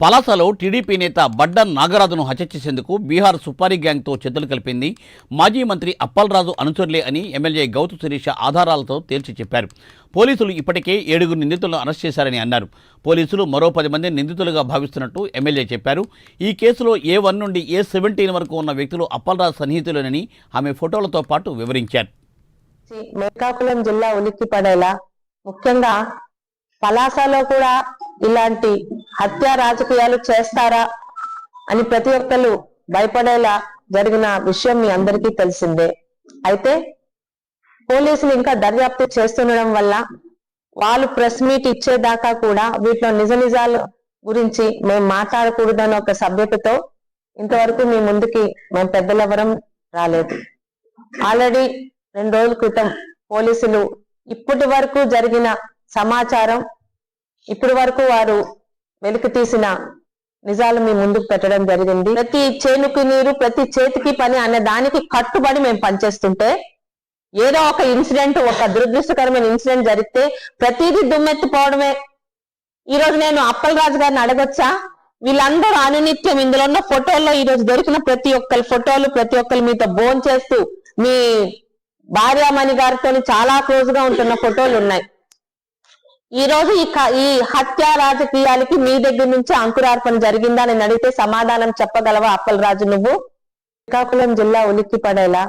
పలాసలో TDP నేత బడ్డన్ నాగరాజును హత్య చేసేందుకు బీహార్ సుపారీ గ్యాంగ్తో చేతులు కలిపింది మాజీ మంత్రి అప్పలరాజు అనుచరులే అని ఎమ్మెల్యే గౌతు శిరీష ఆధారాలతో తేల్చి చెప్పారు. పోలీసులు ఇప్పటికే ఏడుగురు నిందితులను అరెస్ట్ చేశారని అన్నారు. పోలీసులు మరో పది మంది నిందితులుగా భావిస్తున్నట్టు ఎమ్మెల్యే చెప్పారు. ఈ కేసులో ఏ వన్ నుండి ఏ సెవెంటీన్ వరకు ఉన్న వ్యక్తులు అప్పలరాజు సన్నిహితులేనని ఆమె ఫోటోలతో పాటు వివరించారు. శ్రీకాకుళం జిల్లా ముఖ్యంగా పలాసలో కూడా ఇలాంటి హత్యా రాజకీయాలు చేస్తారా అని ప్రతి ఒక్కరు భయపడేలా జరిగిన విషయం మీ అందరికీ తెలిసిందే. అయితే పోలీసులు ఇంకా దర్యాప్తు చేస్తుండడం వల్ల వాళ్ళు ప్రెస్ మీట్ ఇచ్చేదాకా కూడా వీటిలో నిజ నిజాలు గురించి మేము మాట్లాడకూడదని ఒక సభ్యతతో ఇంతవరకు మీ ముందుకి మేము పెద్దలెవరం రాలేదు. ఆల్రెడీ రెండు రోజుల క్రితం పోలీసులు ఇప్పటి వరకు జరిగిన సమాచారం ఇప్పటి వరకు వారు వెలికి తీసిన నిజాలు మీ ముందుకు పెట్టడం జరిగింది. ప్రతి చేనుకి నీరు ప్రతి చేతికి పని అనే దానికి కట్టుబడి మేము పనిచేస్తుంటే ఏదో ఒక ఇన్సిడెంట్ ఒక దురదృష్టకరమైన ఇన్సిడెంట్ జరిగితే ప్రతిదీ దుమ్మెత్తిపోవడమే. ఈ రోజు నేను అప్పల్ రాజు గారిని అడగొచ్చా? వీళ్ళందరూ అనునిత్యం ఇందులో ఉన్న ఫోటోల్లో ఈ రోజు దొరికిన ప్రతి ఒక్కరి ఫోటోలు ప్రతి ఒక్కరి మీతో బోన్ చేస్తూ మీ భార్యామణి గారితో చాలా క్లోజ్గా ఉంటున్న ఫోటోలు ఉన్నాయి. ఈ రోజు ఈ క- ఈ హత్య రాజకీయాలకి మీ దగ్గర నుంచి అంకురార్పణ జరిగిందా అని అడిగితే సమాధానం చెప్పగలవా అప్పలరాజు నువ్వు? శ్రీకాకుళం జిల్లా ఉలిక్కి పడేలా